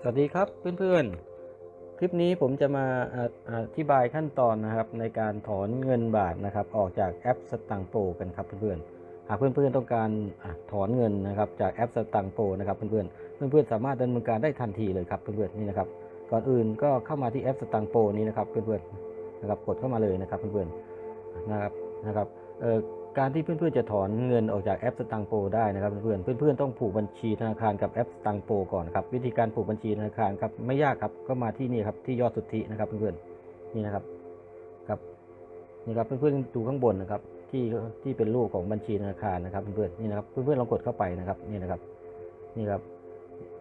สวัสดีครับเพื่อนๆ คลิปนี้ผมจะมาอธิบายขั้นตอนนะครับในการถอนเงินบาทนะครับออกจากแอปสตังโปกันครับเพื่อนๆ หากเพื่อนๆต้องการอถอนเงินนะครับจากแอปสตังโปนะครับเพื่อนๆ เพื่อนๆสามารถดำเนินการได้ทันทีเลยครับเพื่อนๆนี่นะครับ ก่อนอื่นก็เข้ามาที่แอปสตังโปนี้นะครับเพื่อนๆนะครับกดเข้ามาเลยนะครับเพื่อนๆนะครับนะครับเอ่อ การที่เพื่อนๆจะถอนเงินออกจากแอปสตังโปได้นะครับเพื่อนๆเพื่อนๆต้องผูกบัญชีธนาคารกับแอปสตังโปก่อนครับวิธีการผูกบัญชีธนาคารครับไม่ยากครับก็มาที่นี่ครับที่ยอดสุทธินะครับเพื่อนๆนี่นะครับครับนี่ครับเพื่อนๆดูข้างบนนะครับที่ที่เป็นรูปของบัญชีธนาคารนะครับเพื่อนๆนี่นะครับเพื่อนๆลองกดเข้าไปนะครับนี่นะครับนี่ครับ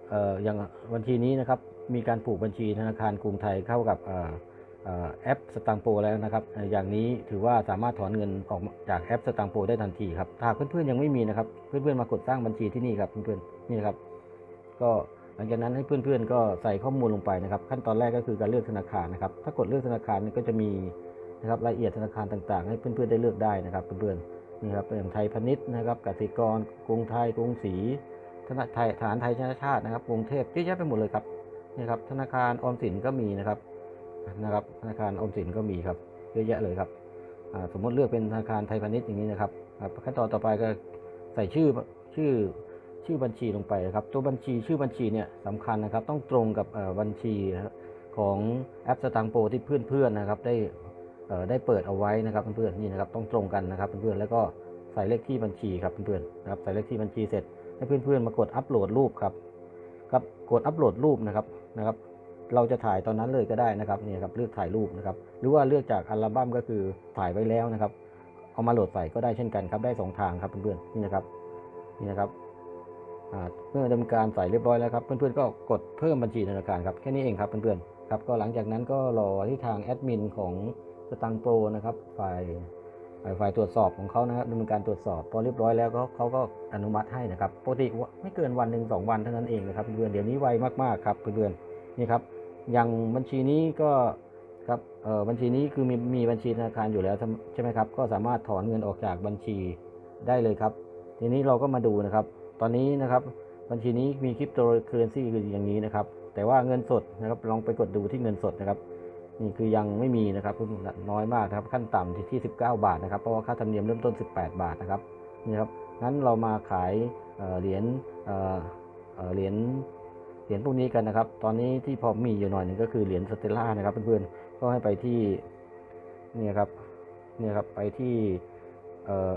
เอ่ออย่างบัญชีนี้นะครับมีการผูกบัญชีธนาคารกรุงไทยเข้ากับเอ่อเอ่อ แอปสตังโปแล้วนะครับ อย่างนี้ถือว่าสามารถถอนเงินออกจากแอปสตังโปได้ทันทีครับถ้าเพื่อนๆยังไม่มีนะครับ เพื่อนๆมากดสร้างบัญชีที่นี่ครับเพื่อนๆนี่ครับก็หลังจากนั้นให้เพื่อนๆ ก็ใส่ข้อมูลลงไปนะครับ ขั้นตอนแรกก็คือการเลือกธนาคารนะครับ ถ้ากดเลือกธนาคารนี่ก็จะมีนะครับรายละเอียดธนาคารต่างๆ ให้เพื่อนๆได้เลือกได้นะครับเพื่อนๆนี่ครับอย่างไทยพาณิชย์นะครับกสิกรกรุงไทยกรุงศรีธนาไทยฐานไทยชาตินะครับกรุงเทพเยอะแยะไปหมดเลยครับนี่ครับธนาคารออมสินก็มีนะครับ นะครับธนาคารออมสินก็มีครับเยอะแยะเลยครับสมมติเลือกเป็นธนาคารไทยพาณิชย์อย่างนี้นะครับขั้นตอนต่อไปก็ใส่ชื่อชื่อชื่อบัญชีลงไปครับ ตัวบัญชีชื่อบัญชีเนี่ยสำคัญนะครับ ต้องตรงกับบัญชีของแอปสตางโปที่เพื่อนๆนะครับได้ได้เปิดเอาไว้นะครับเพื่อนๆนี่นะครับต้องตรงกันนะครับเพื่อนๆแล้วก็ใส่เลขที่บัญชีครับเพื่อนๆนะครับใส่เลขที่บัญชีเสร็จให้เพื่อนๆมากดอัปโหลดรูปครับครับกดอัปโหลดรูปนะครับนะครับ เราจะถ่ายตอนนั้นเลยก็ได้นะครับนี่ครับเลือกถ่ายรูปนะครับหรือว่าเลือกจากอัลบั้มก็คือถ่ายไว้แล้วนะครับ เอามาโหลดใส่ก็ได้เช่นกันครับได้สองทางครับเพื่อนๆนี่นะครับนี่นะครับเมื่อดำเนินการใส่เรียบร้อยแล้วครับเพื่อนๆก็กดเพิ่มบัญชีธนาคารครับแค่นี้เองครับเพื่อนๆครับก็หลังจากนั้นก็รอที่ทางแอดมินของสตังโปรนะครับฝ่ายฝ่ายตรวจสอบของเขานะครับดำเนินการตรวจสอบพอเรียบร้อยแล้วก็เขาก็อนุมัติให้นะครับปกติไม่เกินวันหนึ่งสองวันเท่านั้นเองนะครับเพื่อนเดี๋ยวนี้ไวมากๆครับเพื่อนๆนี่ครับ อย่างบัญชีนี้ก็ครับเอ่อบัญชีนี้คือมีมีบัญชีธนาคารอยู่แล้วใช่ไหมครับ ก็สามารถถอนเงินออกจากบัญชีได้เลยครับ ทีนี้เราก็มาดูนะครับ ตอนนี้นะครับบัญชีนี้มีคริปโตเคอเรนซีคืออย่างนี้นะครับ แต่ว่าเงินสดนะครับลองไปกดดูที่เงินสดนะครับนี่คือยังไม่มีนะครับน้อยมากครับขั้นต่ำที่ที่ 19 บาทนะครับเพราะว่าค่าธรรมเนียมเริ่มต้น 18 บาทนะครับนี่ครับงั้นเรามาขายเหรียญเอ่อเหรียญ เหรียญพวกนี้กันนะครับ ตอนนี้ที่พอมีอยู่หน่อยหนึ่งก็คือเหรียญสเตลล่านะครับเพื่อนๆ ก็ให้ไปที่นี่ครับนี่ครับไปที่เอ่อ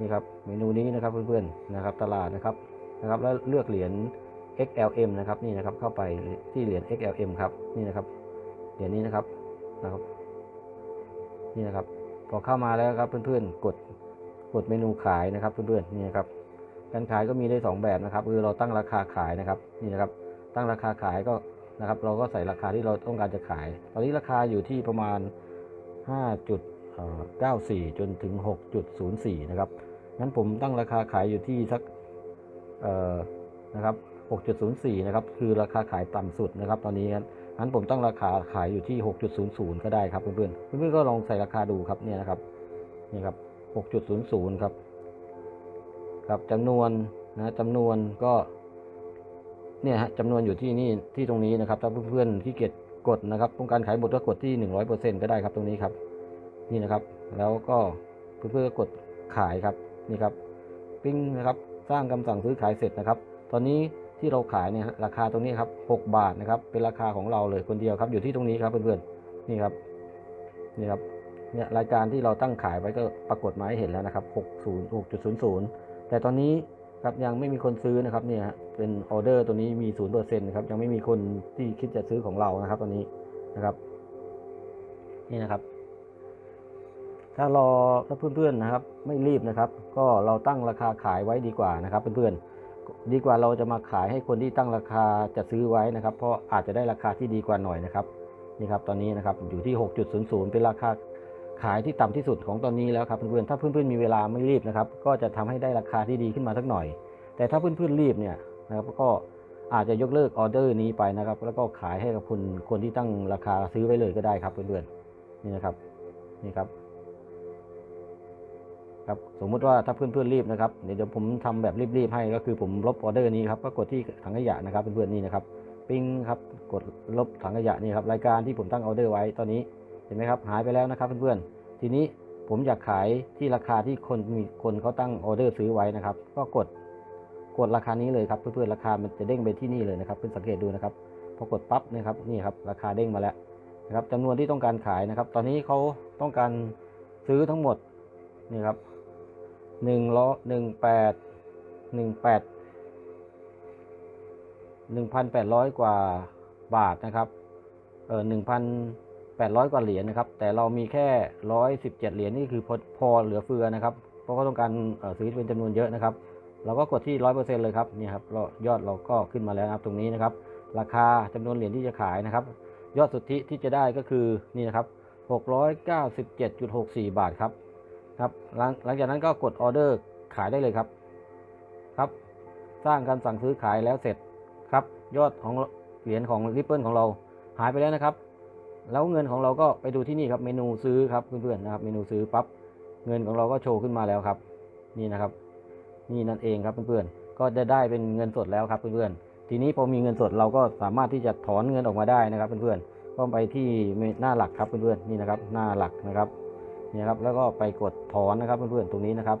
นี่ครับเมนูนี้นะครับเพื่อนๆนะครับตลาดนะครับนะครับแล้วเลือกเหรียญ XLM นะครับนี่นะครับเข้าไปที่เหรียญ XLM ครับนี่นะครับเหรียญนี้นะครับนะครับ นี่นะครับพอเข้ามาแล้วครับเพื่อนๆ กดกดเมนูขายนะครับเพื่อนๆนี่นะครับการขายก็มีได้สองแบบนะครับคือเราตั้งราคาขายนะครับนี่นะครับ ตั้งราคาขายก็นะครับเราก็ใส่ราคาที่เราต้องการจะขาย ตอนนี้ราคาอยู่ที่ประมาณ 5.94 จนถึง 6.04 นะครับงั้นผมตั้งราคาขายอยู่ที่สักเอ่อนะครับ 6.04 นะครับ คือราคาขายต่ำสุดนะครับ ตอนนี้งั้นงั้นผมตั้งราคาขายอยู่ที่ 6.00 ก็ได้ครับเพื่อนๆ เพื่อนๆก็ลองใส่ราคาดูครับเนี่ยนะครับ นี่ครับ 6.00 ครับ ครับจำนวนนะจำนวนก็ เนี่ยฮะจำนวนอยู่ที่นี่ที่ตรงนี้นะครับถ้าเพื่อนๆที่เกียจกดนะครับต้องการขายหมดก็กดที่หนึ่งร้อยเปอร์เซ็นก็ได้ครับตรงนี้ครับ นี่นะครับ แล้วก็เพื่อนๆก็กดขายครับนี่ครับปิ้งนะครับสร้างคำสั่งซื้อขายเสร็จนะครับ ตอนนี้ที่เราขายเนี่ยราคาตรงนี้ครับหกบาทนะครับ เป็นราคาของเราเลยคนเดียวครับ อยู่ที่ตรงนี้ครับเพื่อนๆนี่ครับนี่ครับเนี่ยรายการที่เราตั้งขายไว้ก็ปรากฏมาให้เห็นแล้วนะครับ 60 6.00 แต่ตอนนี้ ครับยังไม่มีคนซื้อนะครับเนี่ยเป็นออเดอร์ตัวนี้มีศูนย์เปอร์เซ็นต์นะครับยังไม่มีคนที่คิดจะซื้อของเรานะครับตอนนี้นะครับ นี่นะครับ ถ้ารอถ้าเพื่อนๆนะครับ ไม่รีบนะครับ ก็เราตั้งราคาขายไว้ดีกว่านะครับ เพื่อนๆดีกว่าเราจะมาขายให้คนที่ตั้งราคาจะซื้อไว้นะครับ เพราะอาจจะได้ราคาที่ดีกว่าหน่อยนะครับนี่ครับตอนนี้นะครับอยู่ที่ 6.00 เป็นราคา ขายที่ต่ำที่สุดของตอนนี้แล้วครับเพื่อนๆถ้าเพื่อนๆมีเวลาไม่รีบนะครับ ก็จะทำให้ได้ราคาที่ดีขึ้นมาสักหน่อย แต่ถ้าเพื่อนๆรีบเนี่ยนะครับก็อาจจะยกเลิกออเดอร์นี้ไปนะครับ แล้วก็ขายให้กับคนคนที่ตั้งราคาซื้อไว้เลยก็ได้ครับเพื่อนๆนี่นะครับนี่ครับครับสมมุติว่าถ้าเพื่อนๆรีบนะครับเดี๋ยวผมทำแบบรีบๆให้ก็คือผมลบออเดอร์นี้ครับก็กดที่ถังขยะนะครับเพื่อนๆนี่นะครับปิ้งครับกดลบถังขยะนี่ครับรายการที่ผมตั้งออเดอร์ไว้ตอนนี้ เห็นไหมครับหายไปแล้วนะครับเพื่อนๆ ทีนี้ผมอยากขายที่ราคาที่คนมีคนเขาตั้งออเดอร์ซื้อไว้นะครับ ก็กดกดราคานี้เลยครับเพื่อนๆราคามันจะเด้งไปที่นี่เลยนะครับเพื่อนสังเกตดูนะครับพอกดปั๊บนี่ครับนี่ครับราคาเด้งมาแล้วนะครับจำนวนที่ต้องการขายนะครับ ตอนนี้เขาต้องการซื้อทั้งหมดนี่ครับหนึ่งล้อหนึ่งแปดหนึ่งแปด1,800กว่าบาทนะครับเออหนึ่งพัน 800 กว่าเหรียญนะครับ แต่เรามีแค่ 117 เหรียญนี่คือพอพอเหลือเฟือนะครับ เพราะเขาต้องการซื้อเป็นจำนวนเยอะนะครับ เราก็กดที่ 100%เลยครับนี่ครับรยอดเราก็ขึ้นมาแล้วนะครับตรงนี้นะครับ ราคาจำนวนเหรียญที่จะขายนะครับ ยอดสุทธิที่จะได้ก็คือนี่นะครับ 697.64 บาทครับครับหลังหลังจากนั้นก็กดออเดอร์ขายได้เลยครับครับสร้างการสั่งซื้อขายแล้วเสร็จครับ ยอดของเหรียญของริปเปิลของเราหายไปแล้วนะครับ แล้วเงินของเราก็ไปดูที่นี่ครับเมนูซื้อครับเพื่อนๆนะครับ เมนูซื้อปั๊บเงินของเราก็โชว์ขึ้นมาแล้วครับ นี่นะครับ นี่นั่นเองครับเพื่อนๆก็จะได้เป็นเงินสดแล้วครับเพื่อนๆทีนี้พอมีเงินสดเราก็สามารถที่จะถอนเงินออกมาได้นะครับเพื่อนๆก็ไปที่หน้าหลักครับเพื่อนๆนี่นะครับ หน้าหลักนะครับนี่ครับแล้วก็ไปกดถอนนะครับเพื่อนๆตรงนี้นะครับ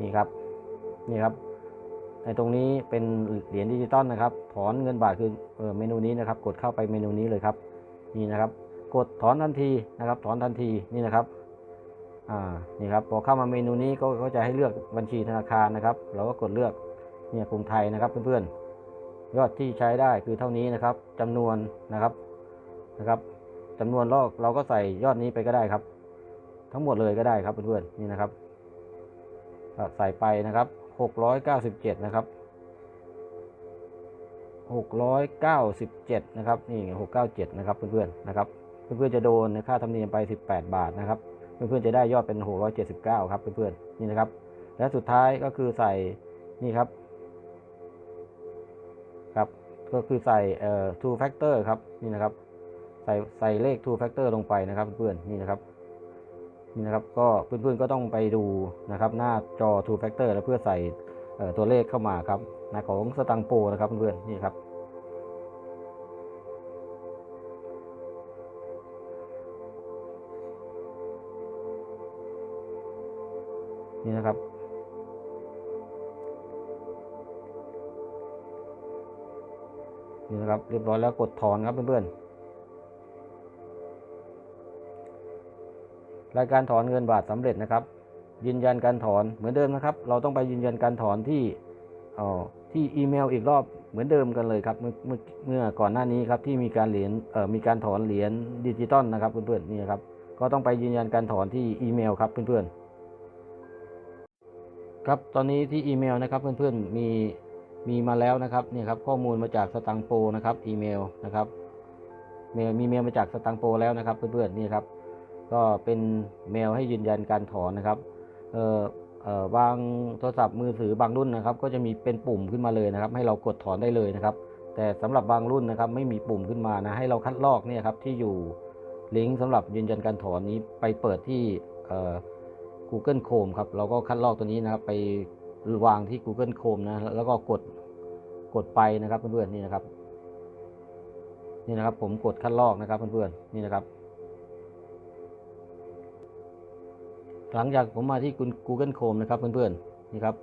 นี่ครับนี่ครับในตรงนี้เป็นเหรียญดิจิตอลนะครับ ถอนเงินบาทคือเออเมนูนี้นะครับ กดเข้าไปเมนูนี้เลยครับ นี่นะครับ กดถอนทันทีนะครับ ถอนทันทีนี่นะครับอ่านี่ครับพอเข้ามาเมนูนี้ก็จะให้เลือกบัญชีธนาคารนะครับ เราก็กดเลือกเนี่ยกรุงไทยนะครับเพื่อนๆยอดที่ใช้ได้คือเท่านี้นะครับจำนวนนะครับนะครับจำนวนลอกเราก็ใส่ยอดนี้ไปก็ได้ครับ ทั้งหมดเลยก็ได้ครับเพื่อนๆนี่นะครับใส่ไปนะครับ697นะครับ 697 นะครับ นี่ 697 นะครับ เพื่อนๆ นะครับ เพื่อนๆ จะโดนค่าธรรมเนียมไป 18 บาทนะครับ เพื่อนๆ จะได้ยอดเป็น 679 ครับ เพื่อนๆ นี่นะครับ และสุดท้ายก็คือใส่ นี่ครับ ครับ ก็คือใส่เอ่อ two factor ครับ นี่นะครับ ใส่ใส่เลข two factor ลงไปนะครับ เพื่อนๆ นี่นะครับ นี่นะครับ ก็เพื่อนๆ ก็ต้องไปดูนะครับ หน้าจอ Two Factor แล้วเพื่อใส่ ตัวเลขเข้ามาครับนะของสตังโปนะครับเพื่อนๆนี่ครับนี่นะครับ นี่นะครับ เรียบร้อยแล้วกดถอนครับเพื่อนๆ รายการถอนเงินบาทสำเร็จนะครับ ยืนยันการถอนเหมือนเดิมนะครับ เราต้องไปยืนยันการถอนที่ออที่อีเมลอีกรอบเหมือนเดิมกันเลยครับเมื่อเมื่อเมื่อก่อนหน้านี้ครับที่มีการเหรียญเอ่อมีการถอนเหรียญดิจิตอลนะครับเพื่อนๆนี่ครับก็ต้องไปยืนยันการถอนที่อีเมลครับเพื่อนๆครับตอนนี้ที่อีเมลนะครับเพื่อนๆมีมีมาแล้วนะครับนี่ครับข้อมูลมาจากสตังโปนะครับอีเมลนะครับเมลมีเมลมาจากสตังโปแล้วนะครับเพื่อนๆนี่ครับก็เป็นเมลให้ยืนยันการถอนนะครับ บางโทรศัพท์มือถือบางรุ่นนะครับ ก็จะมีเป็นปุ่มขึ้นมาเลยนะครับ ให้เรากดถอนได้เลยนะครับ แต่สำหรับบางรุ่นนะครับ ไม่มีปุ่มขึ้นมานะให้เราคัดลอกเนี่ยครับที่อยู่ลิงก์สำหรับยืนยันการถอนนี้ไปเปิดที่ Google Chrome ครับเราก็คัดลอกตัวนี้นะครับ ไปวางที่ Google Chrome นะแล้วก็กดกดไปนะครับเพื่อนๆนี่นะครับ นี่นะครับ ผมกดคัดลอกนะครับเพื่อนๆนี่นะครับ หลังจากผมมาที่ Google Chrome นะครับเพื่อนๆนี่ครับ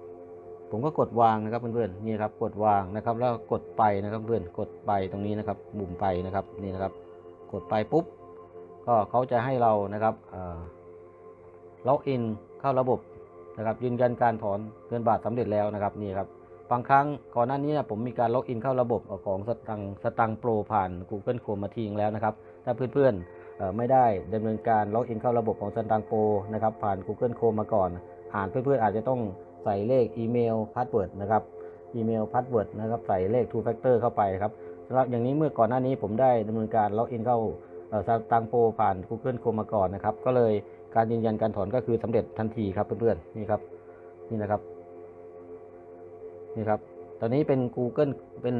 ผมก็กดวางนะครับเพื่อนๆนี่ครับกดวางนะครับ แล้วกดไปนะครับเพื่อนกดไปตรงนี้นะครับบุ่มไปนะครับนี่นะครับ กดไปปุ๊บก็เขาจะให้เรานะครับล็อกอินเข้าระบบนะครับ ยืนยันการถอนเงินบาทสำเร็จแล้วนะครับนี่ครับบางครั้งก่อนหน้านี้นยผมมีการล็อกอินเข้าระบบของสตังสตังโปรผ่าน Google Chrome มาทีนึงแล้วนะครับถ้าเพื่อนๆ ไม่ได้ดำเนินการล็อกอินเข้าระบบของซันตังโปนะครับผ่าน Google Chrome มาก่อน อ่านเพื่อนๆอาจจะต้องใส่เลขอีเมลพาสเวิร์ดนะครับอีเมลพาสเวิร์ดนะครับใส่เลข two factor เข้าไปครับสำหรับอย่างนี้เมื่อก่อนหน้านี้ผมได้ดำเนินการล็อกอินเข้าซันตังโปผ่าน Google Chrome มาก่อนนะครับก็เลยการยืนยันการถอนก็คือสำเร็จทันทีครับเพื่อนๆนี่ครับนี่นะครับนี่ครับตอนนี้เป็น Google เป็น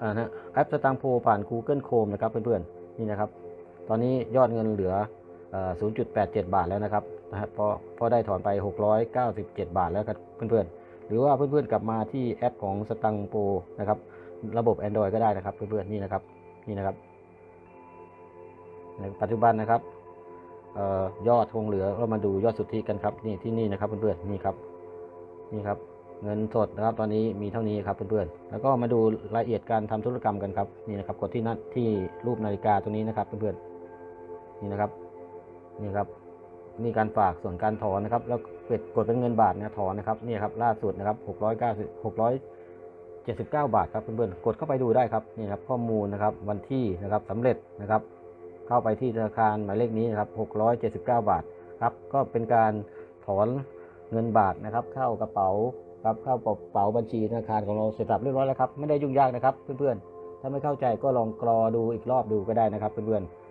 อ่านะแอปสตังโปผ่าน Google Chrome นะครับเพื่อนๆนี่นะครับ ตอนนี้ยอดเงินเหลือ 0.87 บาทแล้วนะครับนะครับเพราะเพราะได้ถอนไป 697 บาทแล้วครับเพื่อนๆ หรือว่าเพื่อนๆกลับมาที่แอปของสตังโปนะครับ ระบบ Android ก็ได้นะครับเพื่อนๆนี่นะครับนี่นะครับ ในปัจจุบันนะครับออยอดคงเหลือเรามาดูยอดสุทธิกันครับนี่ที่นี่นะครับเพื่อนๆนี่ครับนี่ครับเงินสดนะครับตอนนี้มีเท่านี้ครับเพื่อนๆ แล้วก็มาดูรายละเอียดการทำธุรกรรมกันครับนี่นะครับกดที่นัดที่รูปนาฬิกาตรงนี้นะครับเพื่อนๆ นี่นะครับ นี่ครับ นี่การฝากส่วนการถอนนะครับ แล้วเปิดกดเป็นเงินบาทนะถอนนะครับ นี่ครับล่าสุดนะครับ690 679บาทครับเพื่อนๆกดเข้าไปดูได้ครับนี่ครับข้อมูลนะครับวันที่นะครับสำเร็จนะครับ เข้าไปที่ธนาคารหมายเลขนี้นะครับ679บาทครับก็เป็นการถอนเงินบาทนะครับ เข้ากระเป๋าครับเข้ากระเป๋าบัญชีธนาคารของเราเสร็จสับเรียบร้อยแล้วครับไม่ได้ยุ่งยากนะครับเพื่อนๆถ้าไม่เข้าใจก็ลองกรอดูอีกรอบดูก็ได้นะครับเพื่อนๆ